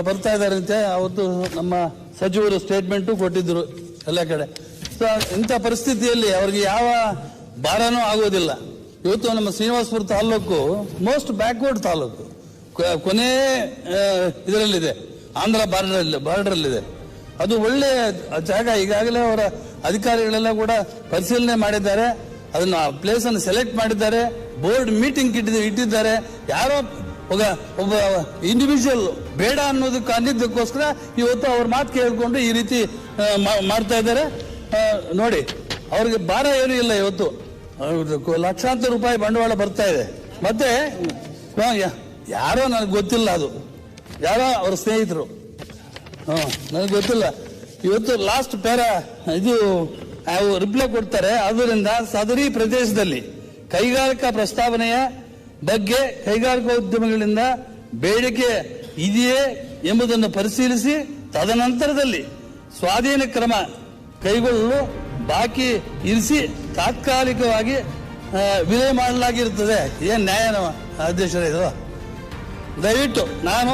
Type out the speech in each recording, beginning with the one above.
ಬರ್ತಾ ಇದ್ದಾರಂತೆ. ಅವತ್ತು ನಮ್ಮ ಸಚಿವರು ಸ್ಟೇಟ್ಮೆಂಟು ಕೊಟ್ಟಿದ್ರು ಎಲ್ಲ ಕಡೆ. ಸೊ ಇಂಥ ಪರಿಸ್ಥಿತಿಯಲ್ಲಿ ಅವ್ರಿಗೆ ಯಾವ ಭಾರನೂ ಆಗೋದಿಲ್ಲ. ಇವತ್ತು ನಮ್ಮ ಶ್ರೀನಿವಾಸಪುರ ತಾಲೂಕು ಮೋಸ್ಟ್ ಬ್ಯಾಕ್ವರ್ಡ್ ತಾಲೂಕು. ಕೊನೆ ಇದರಲ್ಲಿದೆ. ಆಂಧ್ರ ಬಾರ್ಡರ್ ಬಾರ್ಡರಲ್ಲಿದೆ. ಅದು ಒಳ್ಳೆ ಜಾಗ. ಈಗಾಗಲೇ ಅವರ ಅಧಿಕಾರಿಗಳೆಲ್ಲ ಕೂಡ ಪರಿಶೀಲನೆ ಮಾಡಿದ್ದಾರೆ. ಅದನ್ನ ಪ್ಲೇಸ್ ಅನ್ನು ಸೆಲೆಕ್ಟ್ ಮಾಡಿದ್ದಾರೆ. ಬೋರ್ಡ್ ಮೀಟಿಂಗ್ ಇಟ್ಟಿದ್ದಾರೆ. ಯಾರೋ ಒಬ್ಬ ಒಬ್ಬ ಇಂಡಿವಿಜುವಲ್ ಬೇಡ ಅನ್ನೋದಕ್ಕೆ ಅಂದಿದ್ದಕ್ಕೋಸ್ಕರ ಇವತ್ತು ಅವ್ರ ಮಾತು ಕೇಳಿಕೊಂಡು ಈ ರೀತಿ ಮಾಡ್ತಾ ಇದ್ದಾರೆ. ನೋಡಿ, ಅವ್ರಿಗೆ ಭಾರ ಏನೂ ಇಲ್ಲ ಇವತ್ತು. ಲಕ್ಷಾಂತರ ರೂಪಾಯಿ ಬಂಡವಾಳ ಬರ್ತಾ ಇದೆ. ಮತ್ತೆ ಯಾರೋ ನನಗೆ ಗೊತ್ತಿಲ್ಲ ಅದು. ಯಾರೋ ಅವ್ರ ಸ್ನೇಹಿತರು. ಹ್ಮ್ ನನಗೆ ಗೊತ್ತಿಲ್ಲ. ಇವತ್ತು ಲಾಸ್ಟ್ ಪ್ಯಾರ ಇದು ರಿಪ್ಲೈ ಕೊಡ್ತಾರೆ. ಅದರಿಂದ ಸದರಿ ಪ್ರದೇಶದಲ್ಲಿ ಕೈಗಾರಿಕಾ ಪ್ರಸ್ತಾವನೆಯ ಬಗ್ಗೆ ಕೈಗಾರಿಕಾ ಉದ್ಯಮಗಳಿಂದ ಬೇಡಿಕೆ ಇದೆಯೇ ಎಂಬುದನ್ನು ಪರಿಶೀಲಿಸಿ ತದನಂತರದಲ್ಲಿ ಸ್ವಾಧೀನ ಕ್ರಮ ಕೈಗೊಳ್ಳಲು ಬಾಕಿ ಇರಿಸಿ ತಾತ್ಕಾಲಿಕವಾಗಿ ವಿಲೇ ಮಾಡಲಾಗಿರುತ್ತದೆ. ಏನ್ ನ್ಯಾಯನವ ಅಧ್ಯಕ್ಷರೇ ಇದು? ದಯವಿಟ್ಟು ನಾನು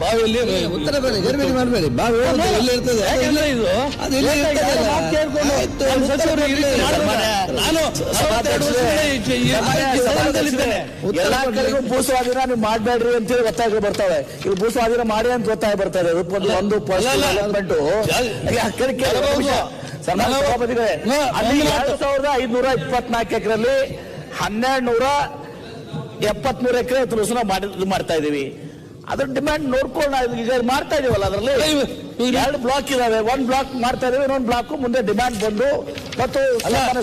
ಬಾವಿಯಲ್ಲಿ ಉತ್ತರ ಬೇರೆ ಗರ್ಭಿಣಿ ಮಾಡಬೇಡಿ. ಬಾವಿ ಎಲ್ಲಿ ಇರ್ತದೆ? ಎಲ್ಲಾ ಕಡೆಗೂ ಭೂ ನೀವು ಮಾಡಬೇಡ್ರಿ ಅಂತ ಹೇಳಿ ಒತ್ತಾಯ ಬರ್ತಾವೆ. ಇಲ್ಲಿ ಭೂ ಸ್ವಾಧೀನ ಮಾಡಿ ಅಂತ ಒತ್ತಾಯ ಬರ್ತಾರೆ ಒಂದು. ನಲವತ್ತು. ನೋ, ಅಲ್ಲಿ ಎರಡು ಸಾವಿರದ ಐದ್ನೂರ ಇಪ್ಪತ್ನಾಲ್ಕು ಎಕರೆಲ್ಲಿ ಹನ್ನೆರಡು ನೂರ ಎಪ್ಪತ್ಮೂರು ಎಕರೆ ತುಲಸನ ಮಾಡಿ ಮಾಡ್ತಾ ಇದೀವಿ ಅದ್ರ ಡಿಮ್ಯಾಂಡ್ ನೋಡ್ಕೊಂಡು ಈಗ ಮಾಡ್ತಾ ಇದೀವಲ್ಲ ಅದರಲ್ಲಿ? ಎರಡು ಬ್ಲಾಕ್ ಇದಾವೆ. ಒಂದ್ ಬ್ಲಾಕ್ ಮಾಡ್ತಾ ಇದೀವಿ ಇನ್ನೊಂದು ಬ್ಲಾಕ್ ಮುಂದೆ ಡಿಮ್ಯಾಂಡ್ ಬಂದು ಮತ್ತು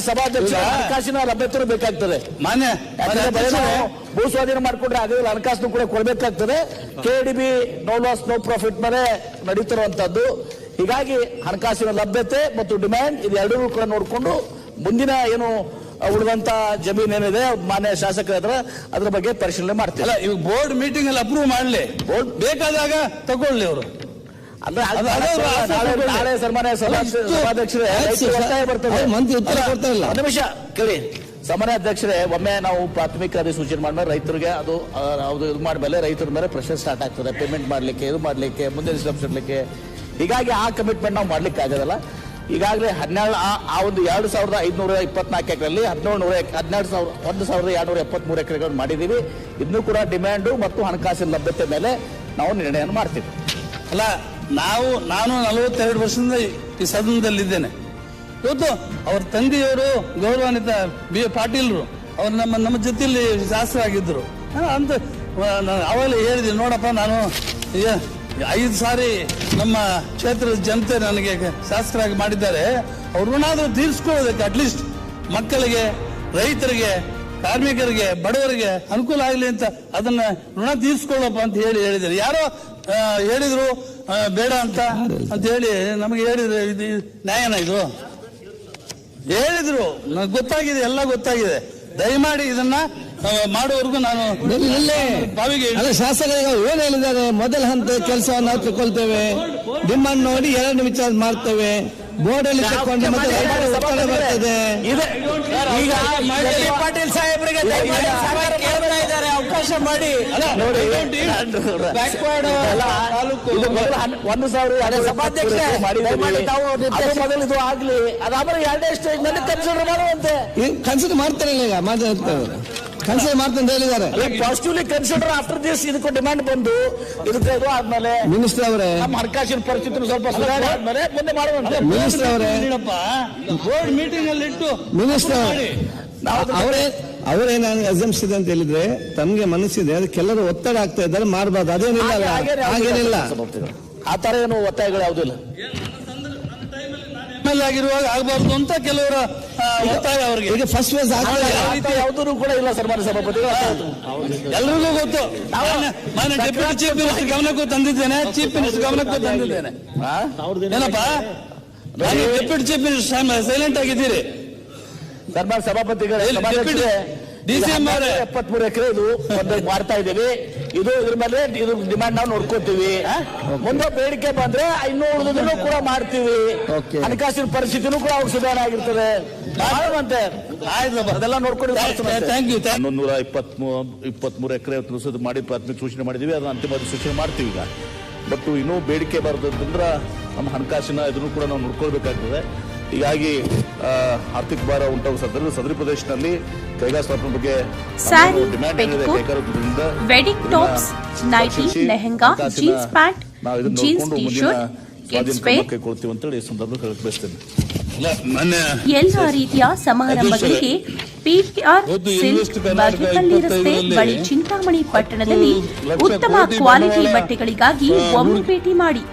ಸಭಾಧ್ಯಕ್ಷ ಹಣಕಾಸಿನ ಲಭ್ಯತೆ ಬೇಕಾಗ್ತದೆ. ಮಾನ್ಯ ಭೂ ಸ್ವಾಧೀನ ಮಾಡ್ಕೊಂಡ್ರೆ ಆಗಲಿಲ್ಲ ಹಣಕಾಸು ಕೂಡ ಕೊಡಬೇಕಾಗ್ತದೆ. K D B no loss no profit ಮೇಲೆ ನಡೀತಿರುವಂತದ್ದು ಹೀಗಾಗಿ ಹಣಕಾಸಿನ ಲಭ್ಯತೆ ಮತ್ತು ಡಿಮ್ಯಾಂಡ್ ಇದೆರಡೂ ಎರಡೂ ಕೂಡ ನೋಡಿಕೊಂಡು ಮುಂದಿನ ಏನು ಉಳಿದಂತ ಜಮೀನ್ ಏನಿದೆ ಮಾನ್ಯ ಶಾಸಕರ ಹತ್ರ ಅದ್ರ ಬಗ್ಗೆ ಪರಿಶೀಲನೆ ಮಾಡ್ತೀವಿ. ಅಲ್ಲ ಇವಾಗ ಬೋರ್ಡ್ ಮೀಟಿಂಗ್ ಅಲ್ಲಿ ಅಪ್ರೂವ್ ಮಾಡ್ಲಿ. ಬೋರ್ಡ್ ಬೇಕಾದಾಗ ತಗೊಳ್ಳಿ ಅವರು. ನಾಳೆ-. ಸನ್ಮಾನ್ಯ ಸಭಾಧ್ಯಕ್ಷರೇ ಬರ್ತದೆ. ನಿಮಿಷ ಕೇಳಿ. ಸಮಾನ ಅಧ್ಯಕ್ಷರೇ ಒಮ್ಮೆ ನಾವು ಪ್ರಾಥಮಿಕ ಅಧಿಸೂಚನೆ ಮಾಡಿದ್ರೆ ರೈತರಿಗೆ ಅದು ಅದು ಇದು ಮಾಡಿದ್ಮೇಲೆ ರೈತರ ಮೇಲೆ ಪ್ರೆಷರ್ ಸ್ಟಾರ್ಟ್ ಆಗ್ತದೆ. ಪೇಮೆಂಟ್ ಮಾಡ್ಲಿಕ್ಕೆ ಇದು ಮಾಡ್ಲಿಕ್ಕೆ ಮುಂದೆ ಸ್ಟೆಪ್ಸ್ ಇಡಲಿಕ್ಕೆ ಹೀಗಾಗಿ ಆ ಕಮಿಟ್ಮೆಂಟ್ ನಾವು ಮಾಡ್ಲಿಕ್ಕೆ ಆಗೋದಲ್ಲ. ಈಗಾಗಲೇ ಹನ್ನೆರಡು ಆ- ಒಂದು ಎರಡು ಸಾವಿರದ ಐದುನೂರ ಇಪ್ಪತ್ನಾಲ್ಕು ಎಕರೆಯಲ್ಲಿ ಹದಿನೇಳು ನೂರ ಹದಿನೆರಡು ಸಾವಿರ, ಒಂದು ಸಾವಿರದ ಎರಡುನೂರ ಎಪ್ಪತ್ಮೂರು ಎಕರೆಗಳನ್ನು ಮಾಡಿದ್ದೀವಿ. ಇನ್ನೂ ಕೂಡ ಡಿಮ್ಯಾಂಡು ಮತ್ತು ಹಣಕಾಸಿನ ಲಭ್ಯತೆ ಮೇಲೆ ನಾವು ನಿರ್ಣಯವನ್ನು ಮಾಡ್ತೀವಿ. ಅಲ್ಲ, ನಾವು, ನಾನು ನಲವತ್ತೆರಡು ವರ್ಷದಿಂದ ಈ- ಸದನದಲ್ಲಿದ್ದೇನೆ. ಇವತ್ತು ಅವ್ರ ತಂದೆಯವರು ಗೌರವಾನ್ವಿತ ಬಿ ಎ ಪಾಟೀಲ್ರು, ಅವ್ರು ನಮ್ಮ ನಮ್ಮ ಜೊತೆಯಲ್ಲಿ ಶಾಸ್ತ್ರ ಆಗಿದ್ದರು ಅಂತ ಅವಾಗಲೇ ಹೇಳಿದೆ ನೋಡಪ್ಪ, ನಾನು ಐದು ಸಾರಿ ನಮ್ಮ ಕ್ಷೇತ್ರದ ಜನತೆ ನನಗೆ ಶಾಸಕರಾಗಿ ಮಾಡಿದ್ದಾರೆ. ಅವ್ರನ್ನಾದ್ರೂ ತೀರಿಸ್ಕೊಳ್ಳೋದಕ್ಕೆ ಅಟ್ಲೀಸ್ಟ್ ಮಕ್ಕಳಿಗೆ, ರೈತರಿಗೆ, ಕಾರ್ಮಿಕರಿಗೆ, ಬಡವರಿಗೆ ಅನುಕೂಲ ಆಗಲಿ ಅಂತ ಅದನ್ನ ಋಣ ತೀರಿಸ್ಕೊಳ್ಳಪ್ಪ ಅಂತ ಹೇಳಿ ಹೇಳಿದ್ದಾರೆ. ಯಾರೋ ಹೇಳಿದ್ರು ಬೇಡ ಅಂತ ಅಂತ ಹೇಳಿ ನಮಗೆ ಹೇಳಿದ್ರೆ ನ್ಯಾಯನ ಇದು? ಹೇಳಿದ್ರು. ನನಗೆ ಗೊತ್ತಾಗಿದೆ, ಎಲ್ಲ ಗೊತ್ತಾಗಿದೆ. ದಯಮಾಡಿ ಇದನ್ನ ಮಾಡುವವರೆಗೂ ನಾನು. ಬಾವಿಗೆ ಅಲ್ಲ ಶಾಸಕರಿಗೆ ಏನು ಹೇಳಿದ್ದಾರೆ? ಮೊದಲ ಹಂತ ಕೆಲಸವನ್ನು ನಾವು ತಗೊಳ್ತೇವೆ ಡಿಮಾಂಡ್ ನೋಡಿ ಎರಡು ವಿಚಾರ ಮಾಡ್ತೇವೆ. ಬೋರ್ಡ್ ಅಲ್ಲಿ ತಕೊಂಡು ಮತ್ತೆ ಬರ್ತದೆ. ಇದೆ ಈಗ. ಪಾಟೀಲ್ ಸಾಹೇಬರಿಗೆ ಕೇಳ್ತಾ ಇದ್ದಾರೆ ಅವಕಾಶ ಮಾಡಿ. ಹನ್- ಒಂದು ಸಾವಿರ ಸಭಾಧ್ಯಕ್ಷ ಮೊದಲು ಇದು ಆಗ್ಲಿ. ಅದಾದ್ರೆ ಎರಡನೇ ಸ್ಟೇಜ್ನಲ್ಲಿ ಕನ್ಸಿಡರ್ ಮಾಡುವಂತೆ. ಕನ್ಸಿಡರ್ ಮಾಡ್ತಾರಲ್ಲ ಈಗ ಕನ್ಸಿಡರ್ ಮಾಡ್ತಾರೆ ಅಂತ ಹೇಳಿದ್ದಾರೆ ಪಾಸಿಟಿವ್ಲಿ ಕನ್ಸಿಡರ್ ಆಫ್ಟರ್ ದಿಸ್ ಇದಕ್ಕೂ ಡಿಮ್ಯಾಂಡ್ ಬಂದು ಇದಕ್ಕೆ ಇದು ಆದ್ಮೇಲೆ ಮಿನಿಸ್ಟರ್ ಅವರೇ. ನಮ್ಮ ಹಣಕಾಸಿನ ಪರಿಸ್ಥಿತಿ ಸ್ವಲ್ಪ ಸುಧಾರಣೆ ಆದ್ಮೇಲೆ ಮುಂದೆ ಮಾಡುವಂತೆ ಮಿನಿಸ್ಟರ್ ಅವರೇ. ಬೋರ್ಡ್ ಮೀಟಿಂಗ್ ಅಲ್ಲಿ ಇಟ್ಟು ಮಿನಿಸ್ಟರ್ ಅವರೇ. ಅವರೇ ಅವರೇನ ಎಕ್ಸಾಮ್ಸ್ ಇದೆ ಅಂತ ಹೇಳಿದ್ರೆ ತಮ್ಗೆ ಮನಸ್ಸಿದೆ ಅದಕ್ಕೆಲ್ಲರೂ ಒತ್ತಡ ಆಗ್ತಾ ಇದ್ದಾರೆ ಮಾಡಬಾರ್ದು. ಅದೇನಿಲ್ಲ ಹಾಗೇನಿಲ್ಲ. ಆ ತರ ಏನು ಒತ್ತಾಯಗಳು ಯಾವುದಿಲ್ಲ ಎಂ ಆಗಿರುವಾಗ ಆಗಬಾರ್ದು ಅಂತ ಕೆಲವರ ಒತ್ತಾಯ ಅವರಿಗೆ. ಈಗ ಫಸ್ಟ್ ಫೇಸ್ ಯಾವುದೂ ಕೂಡ ಇಲ್ಲ ಸನ್ಮಾನ್ಯ ಸಭಾಪತಿ ಎಲ್ರಿಗೂ ಗೊತ್ತು. ಮಾನ್ಯ ಡೆಪ್ಯೂಟಿ ಚೀಫ್ ಮಿನಿಸ್ಟರ್ ಗಮನಕ್ಕೂ ತಂದಿದ್ದೇನೆ ಚೀಫ್ ಮಿನಿಸ್ಟರ್ ಗಮನಕ್ಕೂ ತಂದಿದ್ದೇನೆ. ಏನಪ್ಪ? ನಾನು ಡೆಪ್ಯೂಟಿ ಚೀಫ್ ಮಿನಿಸ್ಟರ್ ಸೈಲೆಂಟ್ ಆಗಿದ್ದೀರಿ. ಸನ್ಮಾನ್ಯ ಸಭಾಪತಿಗಳು ಡಿಸಿಎಂ ಎಪ್ಪತ್ಮೂರು ಎಕರೆ ಇದು ಮಾಡ್ತಾ ಇದ್ದೀವಿ. ಇದು ಇದ್ರ ಮೇಲೆ ಇದು ಡಿಮ್ಯಾಂಡ್ ನಾವು ನೋಡ್ಕೋತೀವಿ. ಮುಂದೆ ಬೇಡಿಕೆ ಬಂದ್ರೆ ಇನ್ನೂ ಉಳಿದನ್ನು ಕೂಡ ಮಾಡ್ತೀವಿ. ಹಣಕಾಸಿನ ಪರಿಸ್ಥಿತಿನೂ ಕೂಡ ಅವ್ರಿಗೆ ಸುಧಾರಣೆ ಆಗಿರ್ತದೆ. ಮಾಡುವಂತೆ ಅದೆಲ್ಲ ನೋಡ್ಕೊಂಡು ಮಾಡ್ತೀವಂತೆ. ಥ್ಯಾಂಕ್ ಯು ಹನ್ನೊಂದು ನೂರ ಇಪ್ಪತ್ಮೂರು ಇಪ್ಪತ್ಮೂರು ಎಕರೆ ಮಾಡಿ ಪ್ರಾಥಮಿಕ ಸೂಚನೆ ಮಾಡಿದೀವಿ ಅದನ್ನ ಅಂತಿಮ ಸೂಚನೆ ಮಾಡ್ತೀವಿ ಈಗ. ಬಟ್ ಇನ್ನೂ ಬೇಡಿಕೆ ಬರೋದ್ರಿಂದ ನಮ್ಮ ಹಣಕಾಸಿನ ಇದನ್ನು ಕೂಡ ನಾವು ನೋಡ್ಕೊಳ್ಬೇಕಾಗ್ತದೆ. ಹೀಗಾಗಿ ಆ, ಆರ್ಥಿಕ ಭಾರ ಉಂಟಾಗುವ ಸದರಿ ಸದರಿ ಪ್ರದೇಶದಲ್ಲಿ ಕೈಗಾರಿಕಾ ಸ್ಥಾಪನೆ ಬಗ್ಗೆ wedding tops nighty lehenga jeans pant jeans T shirt ಸ್ವಾಧೀನ ಕಿಡ್ಸ್ ವೇರ್ ಕ್ರಮಕ್ಕೆ ಕೊಡ್ತೀವಿ ಅಂತೇಳಿ ಈ ಸಂದರ್ಭ ಹೇಳಕ್ ಬಯಸ್ತೇನೆ. ಎಲ್ಲ ರೀತಿಯ ಸಮಾರಂಭಗಳಿಗೆ ಪಿಪಿಆರ್ ಇವತ್ತು ಸಿಲ್ಕ್ ಬಾಗೇಪಲ್ಲಿ ರಸ್ತೆ ಬಳಿ ಚಿಂತಾಮಣಿ ಪಟ್ಟಣದಲ್ಲಿ ಉತ್ತಮ ಕ್ವಾಲಿಟಿ ಬಟ್ಟೆಗಳಿಗಾಗಿ ಒಮ್ಮೆ ಭೇಟಿ ಮಾಡಿ.